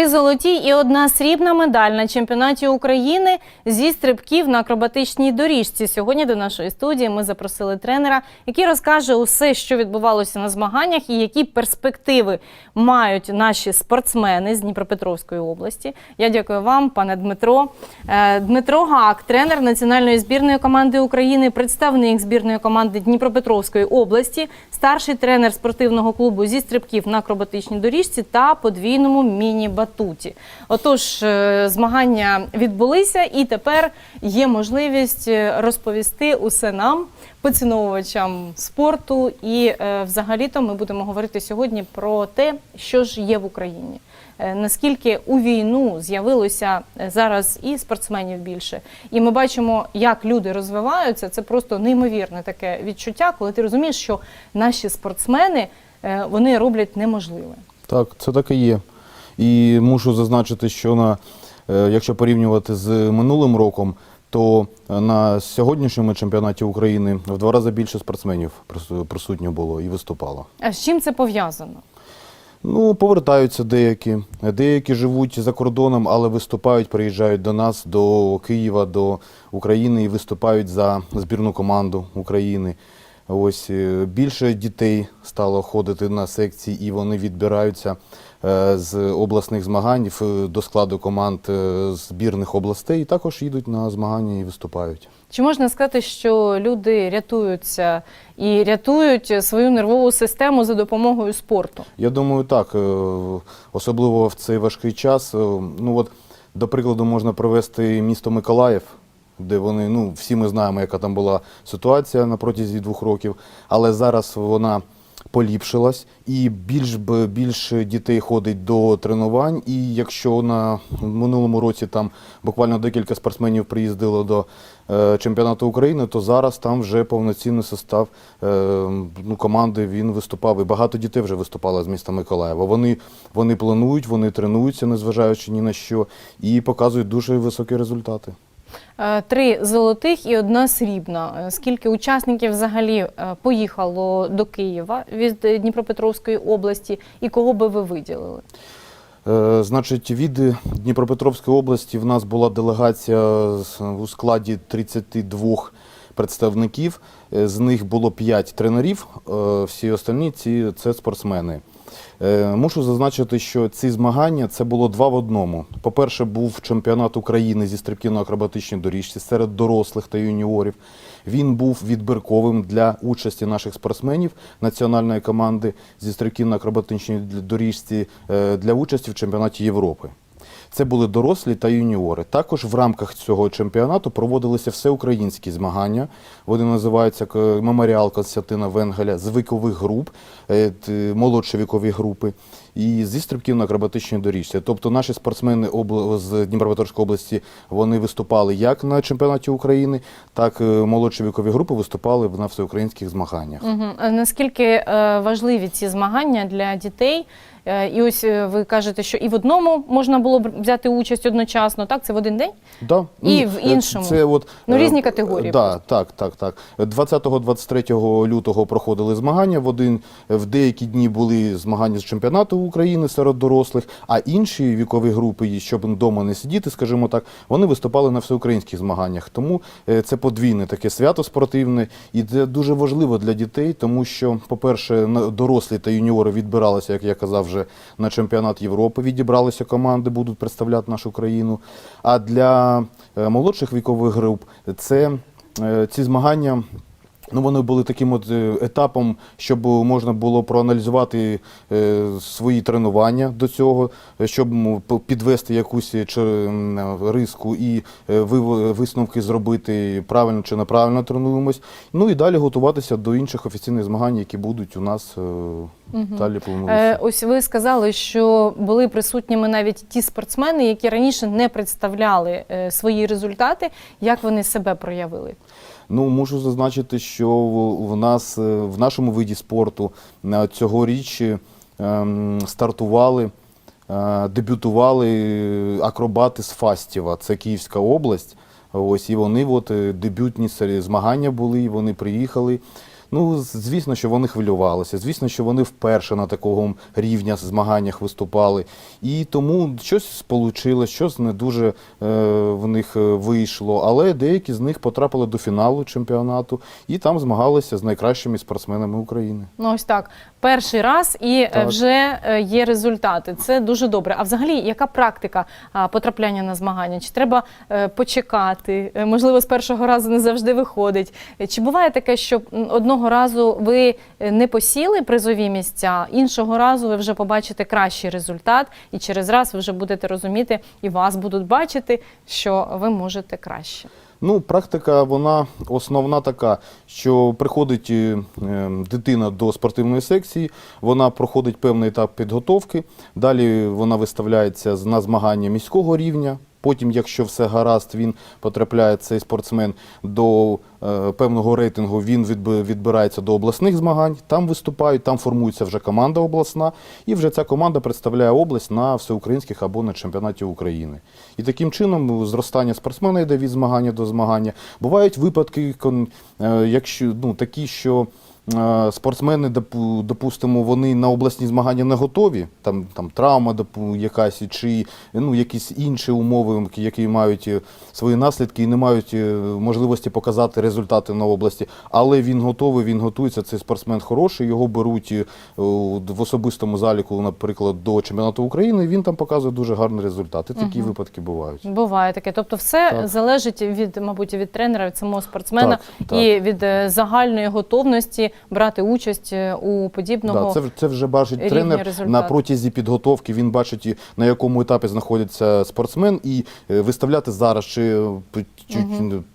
Три золоті і одна срібна медаль на чемпіонаті України зі стрибків на акробатичній доріжці. Сьогодні до нашої студії ми запросили тренера, який розкаже усе, що відбувалося на змаганнях, і які перспективи мають наші спортсмени з Дніпропетровської області. Я дякую вам, пане Дмитро. Е, Дмитро Гак, тренер національної збірної команди України, представник збірної команди Дніпропетровської області, старший тренер спортивного клубу зі стрибків на акробатичній доріжці та подвійному міні-батуті. Отож, е, змагання відбулися, і тепер є можливість е, розповісти усе нам, поціновувачам спорту. І е, взагалі-то ми будемо говорити сьогодні про те, що ж є в Україні. Наскільки у війну з'явилося зараз і спортсменів більше, і ми бачимо, як люди розвиваються. Це просто неймовірне таке відчуття, коли ти розумієш, що наші спортсмени вони роблять неможливе. Так, це так і є. І мушу зазначити, що на, е, якщо порівнювати з минулим роком, то е, на сьогоднішньому чемпіонаті України в два рази більше спортсменів прису- присутньо було і виступало. А з чим це пов'язано? Ну, повертаються деякі. Деякі живуть за кордоном, але виступають, приїжджають до нас, до Києва, до України і виступають за збірну команду України. Ось е, більше дітей стало ходити на секції, і вони відбираються е, з обласних змагань до складу команд е, збірних областей. І також їдуть на змагання і виступають. Чи можна сказати, що люди рятуються і рятують свою нервову систему за допомогою спорту? Я думаю, так. Особливо в цей важкий час. Ну от, до прикладу, можна привести місто Миколаїв, де вони, ну, всі ми знаємо, яка там була ситуація на протязі двох років, але зараз вона поліпшилась і більш більше дітей ходить до тренувань. І якщо на минулому році там буквально декілька спортсменів приїздило до е, чемпіонату України, то зараз там вже повноцінний состав е, ну, команди він виступав. І багато дітей вже виступало з міста Миколаєва. Вони, вони планують, вони тренуються, незважаючи ні на що, і показують дуже високі результати. Е, Три золотих і одна срібна. Е, Скільки учасників взагалі е, поїхало до Києва від Дніпропетровської області, і кого би ви виділили? Значить, від Дніпропетровської області в нас була делегація у складі 32 представників. З них було 5 тренерів, всі остальні ці це спортсмени. Е, Мушу зазначити, що ці змагання це було два в одному. По-перше, був чемпіонат України зі стрибківно-акробатичній доріжці серед дорослих та юніорів. Він був відбірковим для участі наших спортсменів національної команди зі стрибківно-акробатичній доріжці е, для участі в чемпіонаті Європи. Це були дорослі та юніори. Також в рамках цього чемпіонату проводилися всеукраїнські змагання. Вони називаються к- меморіал Константина Венгеля з вікових груп, е, молодші вікові групи, і зі стрибків на акробатичній доріжці. Тобто наші спортсмени обл- з Дніпропетровської області вони виступали як на чемпіонаті України, так і молодші вікові групи виступали на всеукраїнських змаганнях. Угу. Наскільки е, важливі ці змагання для дітей? Е, І ось е, ви кажете, що і в одному можна було б взяти участь одночасно, так? Це в один день? Да. І в е, іншому? Це от, Ну, е, різні категорії Да, так, так, так. 20-23 лютого проходили змагання. В один в деякі дні були змагання з чемпіонату України серед дорослих, а інші вікові групи, щоб вдома не сидіти, скажімо так, вони виступали на всеукраїнських змаганнях. Тому е, це подвійне таке свято спортивне, і це дуже важливо для дітей, тому що, по-перше, дорослі та юніори відбиралися, як я казав, вже на чемпіонат Європи. Відібралися команди, будуть представляти нашу країну. А для е, молодших вікових груп це е, ці змагання. Ну, вони були таким от е, етапом, щоб можна було проаналізувати е, свої тренування до цього, е, щоб підвести якусь риску і висновки зробити правильно чи неправильно тренуємось. Ну і далі готуватися до інших офіційних змагань, які будуть у нас е, далі плануються. Е, Ось ви сказали, що були присутніми навіть ті спортсмени, які раніше не представляли свої результати. Як вони себе проявили? Ну, можу зазначити, що в нас е, в нашому виді спорту е, цьогоріч ем, стартували, е, дебютували акробати з Фастіва, це Київська область. Ось і вони от е, дебютні змагання були, вони приїхали. Ну, звісно, що вони хвилювалися. Звісно, що вони вперше на такому рівня змаганнях виступали. І тому щось сполучило, щось не дуже е, в них е, вийшло. Але деякі з них потрапили до фіналу чемпіонату і там змагалися з найкращими спортсменами України. Ну ось так, перший раз і е, Так. вже е, є результати. Це дуже добре. А взагалі, яка практика потрапляння на змагання? Чи треба почекати? Можливо, з першого разу не завжди виходить. Чи буває таке, що м, одного разу ви е, не посіли призові місця, іншого разу ви вже побачите кращий результат, і через раз ви вже будете розуміти, і вас будуть бачити, що ви можете краще. Ну, практика, вона основна така, що приходить е, е, дитина до спортивної секції, вона проходить певний етап підготовки, далі вона виставляється на змагання міського рівня. Потім, якщо все гаразд, він потрапляє цей спортсмен до е, певного рейтингу, він відби- відбирається до обласних змагань, там виступають, там формується вже команда обласна, і вже ця команда представляє область на всеукраїнських або на чемпіонаті України. І таким чином зростання спортсмена йде від змагання до змагання. Бувають випадки, е, якщо ну такі, що спортсмени, допу- допустимо, вони на обласні змагання не готові, там, там травма якась, чи ну, якісь інші умови, які мають е, свої наслідки і не мають е, можливості показати результати на області. Але він готовий, він готується. Цей спортсмен хороший, його беруть е, в особистому заліку, наприклад, до чемпіонату України. і Він там показує дуже гарний результат. І такі випадки бувають. Буває таке. Тобто, все Так. залежить від, мабуть, від тренера, від самого спортсмена Так, так. і від е, загальної готовності брати участь е, у подібного. Да, це, це вже бачить тренер результат. на протязі підготовки. Він бачить, на якому етапі знаходиться спортсмен, і е, виставляти зараз, чи, чи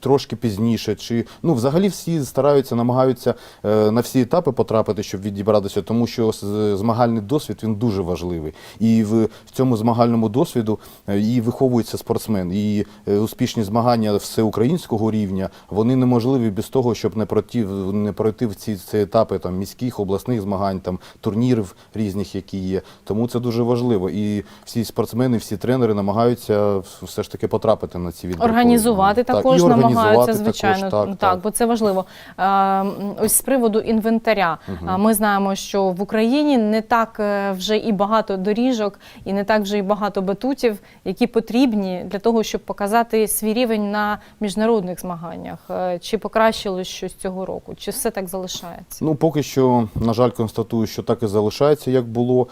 трошки пізніше, чи ну взагалі всі стараються, намагаються е, на всі етапи потрапити, щоб відібратися, тому що змагальний досвід він дуже важливий. І в, цьому змагальному досвіду е, і виховується спортсмен. І е, успішні змагання всеукраїнського рівня вони неможливі без того, щоб не пройти, не пройти в ці, ці етапи там міських, обласних змагань, там турнірів різних, які є. Тому це дуже важливо. І всі спортсмени, всі тренери намагаються все ж таки потрапити на ці відбіркові Організувати також організувати намагаються, також, звичайно, так, так, так. бо це важливо. Е, Ось з приводу інвентаря. Е, Ми знаємо, що в Україні не так е, вже і багато доріжок, і не так вже і багато батутів, які потрібні для того, щоб показати свій рівень на міжнародних змаганнях. Чи покращилось щось цього року, чи все так залишається? Ну, поки що, на жаль, констатую, що так і залишається, як було.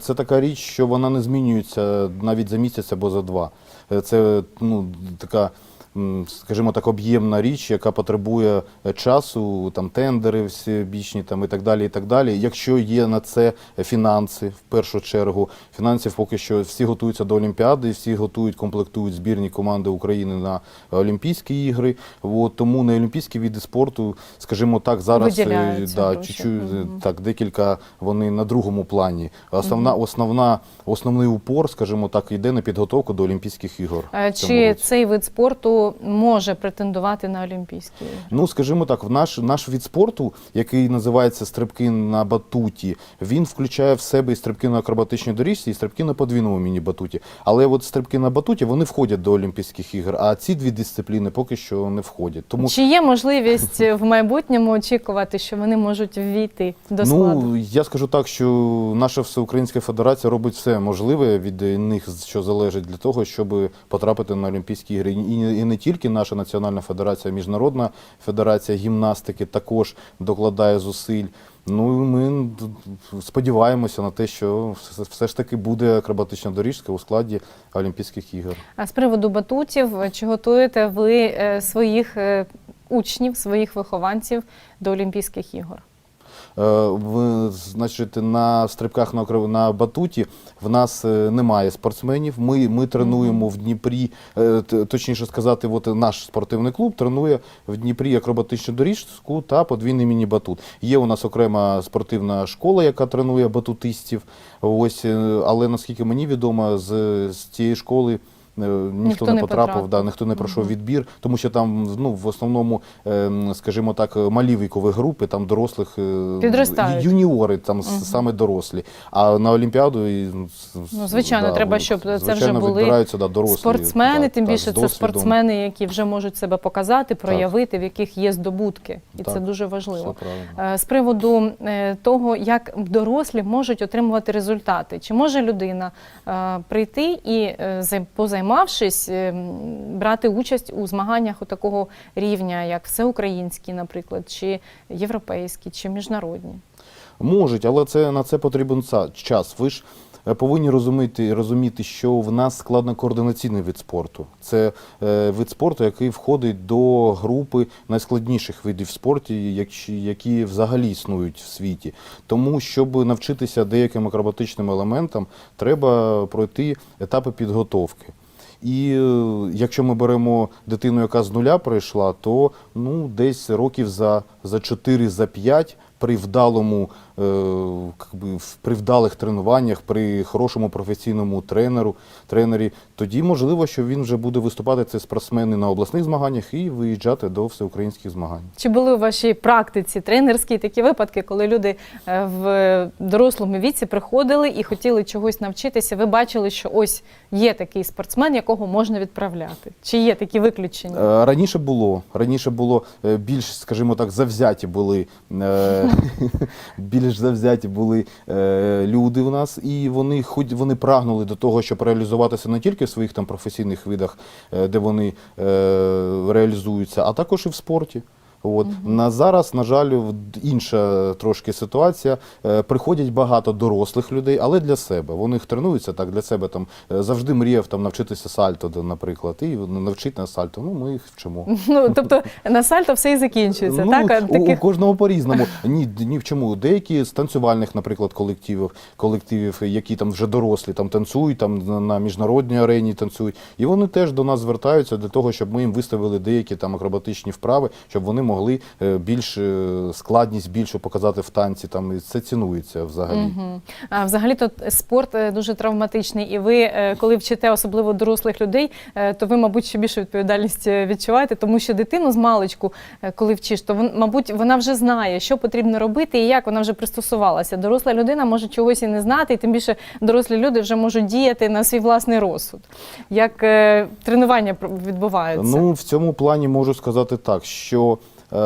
Це така річ, що вона не змінюється навіть за місяць або за два. Це ну, така. Скажімо так, об'ємна річ, яка потребує е, часу, там тендери всебічні там і так далі. І так далі. Якщо є на це фінанси, в першу чергу, фінансів поки що всі готуються до Олімпіади, всі готують, комплектують збірні команди України на Олімпійські ігри. От, тому на олімпійські види спорту, скажімо так, зараз е, да, гроші. чуть-чуть, е, так, декілька вони на другому плані. Основна, основна, основний упор, скажімо так, йде на підготовку до Олімпійських ігор. Е, Чи цей вид спорту може претендувати на Олімпійські ігри? Ну, скажімо так, в наш, наш від спорту, який називається стрибки на батуті, він включає в себе і стрибки на акробатичній доріжці, і стрибки на подвійному міні-батуті. Але от стрибки на батуті вони входять до Олімпійських ігор, а ці дві дисципліни поки що не входять. Тому Чи є можливість в майбутньому очікувати, що вони можуть ввійти до складу? Ну, я скажу так, що наша всеукраїнська федерація робить все можливе від них, що залежить для того, щоб потрапити на Олімпійські ігри. І, і не тільки наша національна федерація, а міжнародна федерація гімнастики також докладає зусиль. Ну, і ми сподіваємося на те, що все, ж таки буде акробатична доріжка у складі Олімпійських ігор. А з приводу батутів, чи готуєте ви е, своїх е, учнів, своїх вихованців до Олімпійських ігор? Е, В, значить, на стрибках на, на батуті в нас е, немає спортсменів. Ми, ми тренуємо в Дніпрі, е, точніше сказати, от наш спортивний клуб тренує в Дніпрі акробатичну доріжку та подвійний міні-батут. Є у нас окрема спортивна школа, яка тренує батутистів. Ось, але наскільки мені відомо, з, з цієї школи ніхто, не не потрапив, потрапив. да, ніхто не пройшов відбір, тому що там ну, в основному, ем, скажімо так, малі вікові групи, там дорослих е, Підростають. юніори, там Мгм. саме дорослі. А на Олімпіаду і, ну, Ну, звичайно, треба, щоб це вже були да, дорослі. Спортсмени, да, тим так, більше це спортсмени, які вже можуть себе показати, проявити, в яких є здобутки, і це дуже важливо. Е, З приводу е, того, як дорослі можуть отримувати результати, чи може людина е, прийти і, е, зай- позаймавшись, е, брати участь у змаганнях у такого рівня, як всеукраїнські, наприклад, чи європейські, чи міжнародні? Можуть, але це на це потрібен час. Ви ж е, повинні розуміти, розуміти, що в нас складно-координаційний вид спорту. Це е, вид спорту, який входить до групи найскладніших видів спорту, які, які взагалі існують в світі. Тому, щоб навчитися деяким акробатичним елементам, треба пройти етапи підготовки. І е, якщо ми беремо дитину, яка з нуля прийшла, то ну, десь років за, 4 за 5 при вдалому, е, в- при вдалих тренуваннях, при хорошому професійному тренеру, тренері, тоді можливо, що він вже буде виступати це спортсмени на обласних змаганнях і виїжджати до всеукраїнських змагань. Чи були у вашій практиці тренерській такі випадки, коли люди е, в дорослому віці приходили і хотіли чогось навчитися? Ви бачили, що ось є такий спортсмен, якого можна відправляти? Чи є такі виключення? Е, Раніше було. Раніше було більш, скажімо так, завзяті були більш завзяті були е, люди у нас, і вони хоч вони прагнули до того, щоб реалізуватися не тільки в своїх там професійних видах, е, де вони е, реалізуються, а також і в спорті. От на зараз, на жаль, в- інша трошки ситуація. Е, Приходять багато дорослих людей, але для себе. Вони їх тренуються так для себе. Там е, завжди мріяв там навчитися сальто, наприклад, і навчити на сальто. Ну ми їх вчимо. Ну тобто на сальто все і закінчується, Ну, так? У, у кожного по-різному. Ні, ні в чому. Деякі з танцювальних, наприклад, колективів, колективів, які там вже дорослі, там танцюють, там на, на міжнародній арені танцюють. І вони теж до нас звертаються для того, щоб ми їм виставили деякі там акробатичні вправи, щоб вони могли е, більш е, складність більшу показати в танці. Там і це цінується взагалі. Мгм. А взагалі то спорт е, дуже травматичний, і ви, коли вчите особливо дорослих людей, то ви, мабуть, ще більше відповідальність відчуваєте, тому що дитину з маличку, коли вчиш, то мабуть вона вже знає, що потрібно робити і як вона вже пристосувалася. Доросла людина може чогось і не знати, і тим більше дорослі люди вже можуть діяти на свій власний розсуд. Як тренування відбуваються? Ну, в цьому плані можу сказати так, що е,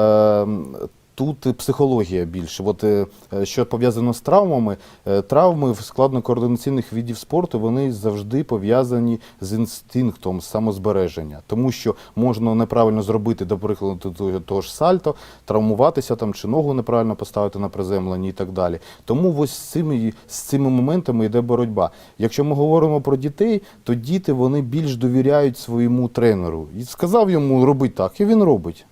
тут психологія більше. От, е, що пов'язано з травмами, е, травми в складно-координаційних видів спорту вони завжди пов'язані з інстинктом самозбереження. Тому що можна неправильно зробити, до прикладу, того- ж сальто, травмуватися там чи ногу неправильно поставити на приземленні і так далі. Тому ось з цими, з цими моментами йде боротьба. Якщо ми говоримо про дітей, то діти вони більш довіряють своєму тренеру. І сказав йому робити так, і він робить.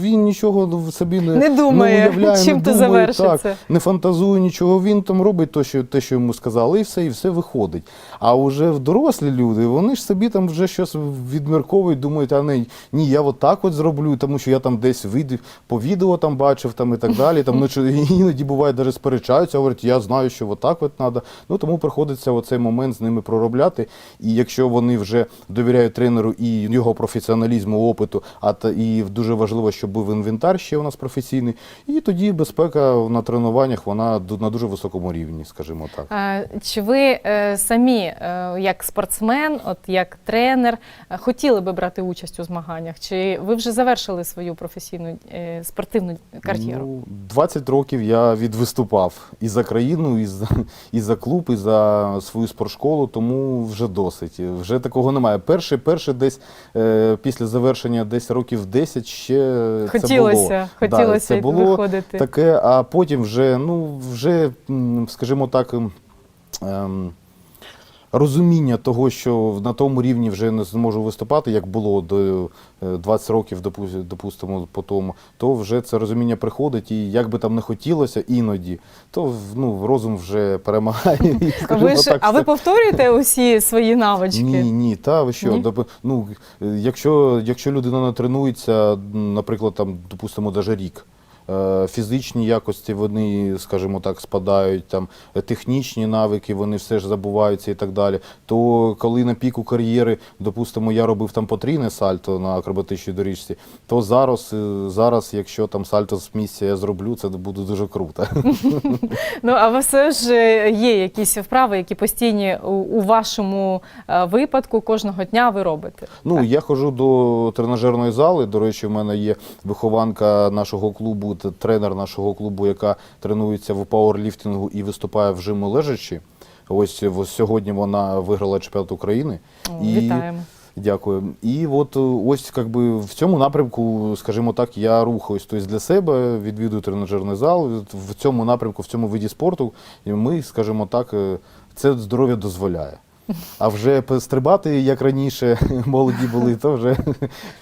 Він нічого в собі Не думає, уявляє, чим то думає, завершиться. Так, не фантазує нічого. Він там робить те, що, те, що йому сказали, і все, і все виходить. А вже в дорослі люди, вони ж собі там вже щось відмірковують, думають, а не ні, я от так от зроблю, тому що я там десь видів по відео там бачив там і так далі. Там ну, іноді буває, навіть сперечаються, говорять, я знаю, що отак от треба. Ну тому приходиться оцей момент з ними проробляти. І якщо вони вже довіряють тренеру і його професіоналізму, опиту, а та і дуже важливо, щоб був інвентар ще у нас професійний, і тоді безпека на тренуваннях вона на дуже високому рівні, скажімо так. Чи ви е, самі, е, як спортсмен, от як тренер, е, хотіли би брати участь у змаганнях? Чи ви вже завершили свою професійну е, спортивну кар'єру? Ну, 20 років я відвиступав і за країну, і за, і за клуб, і за свою спортшколу, тому вже досить. Вже такого немає. Перше, перше десь е, після завершення десь років 10 ще це було. хотілося, хотілося Да, це було виходити. таке, а потім вже, ну, вже, скажімо так, ем, ем, розуміння того, що на тому рівні вже не зможу виступати, як було до е, 20 років, допустимо, по тому, то вже це розуміння приходить, і як би там не хотілося іноді, то ну, розум вже перемагає. і, А ви, ж, так, а ви повторюєте усі свої навички? ні, ні, та ви що? Ні? Ну, е, якщо, якщо людина не тренується, наприклад, там, допустимо, даже рік. Е, Фізичні якості вони, скажімо так, спадають, там технічні навики, вони все ж забуваються і так далі. То коли на піку кар'єри, допустимо, я робив там потрійне сальто на акробатичній доріжці, то зараз, е, зараз, якщо там сальто з місця я зроблю, це буде дуже круто. Ну а все ж е, є якісь вправи, які постійні у, вашому випадку кожного дня ви робите. Ну, я ходжу до тренажерної зали. До речі, в мене є вихованка нашого клубу, та тренер нашого клубу, яка тренується в пауерліфтингу і виступає в жиму лежачі. Ось, сьогодні вона виграла чемпіонат України. Вітаємо. Дякую. І от е, ось как би, в цьому напрямку, скажімо так, я рухаюсь тобто для себе, відвідую тренажерний зал. В цьому напрямку, в цьому виді спорту, і ми, скажімо так, е, це здоров'я дозволяє. А вже стрибати, як раніше молоді були, то вже,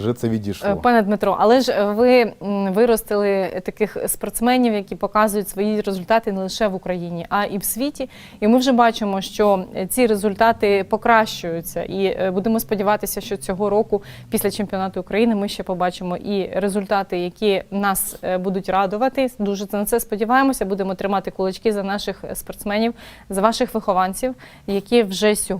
вже це Е, відійшло. Пане Дмитро, але ж е, ви виростили таких спортсменів, які показують свої результати не лише в Україні, а і в світі. І ми вже бачимо, що е, ці результати покращуються. І е, будемо сподіватися, що цього року, після чемпіонату України, ми ще побачимо і результати, які нас е, будуть радувати. Дуже на це сподіваємося. Будемо тримати кулачки за наших спортсменів, за ваших вихованців, які вже сьогодні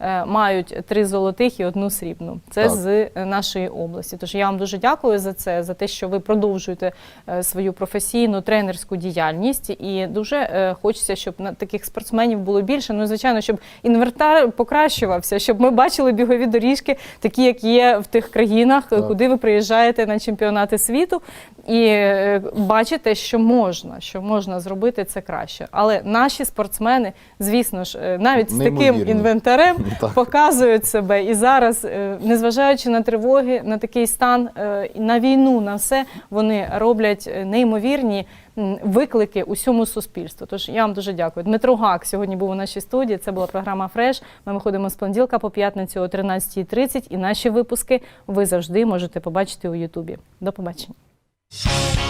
е, мають три золотих і одну срібну. Це Так. з е, нашої області. Тож я вам дуже дякую за це, за те, що ви продовжуєте е, свою професійну тренерську діяльність. І дуже хочеться, щоб на таких спортсменів було більше. Ну, звичайно, щоб інвентар покращувався, щоб ми бачили бігові доріжки, такі як є в тих країнах, Так. куди ви приїжджаєте на чемпіонати світу, і е, бачите, що можна, що можна зробити це краще. Але наші спортсмени, звісно ж, е, навіть з таким інвентарем Так. показують себе. І зараз, е, незважаючи на тривоги, на такий стан, на війну, на все, вони роблять неймовірні виклики усьому суспільству. Тож я вам дуже дякую. Дмитро Гак сьогодні був у нашій студії. Це була програма Фреш. Ми виходимо з понеділка по п'ятницю о 13.30. І наші випуски ви завжди можете побачити у Ютубі. До побачення. Yeah.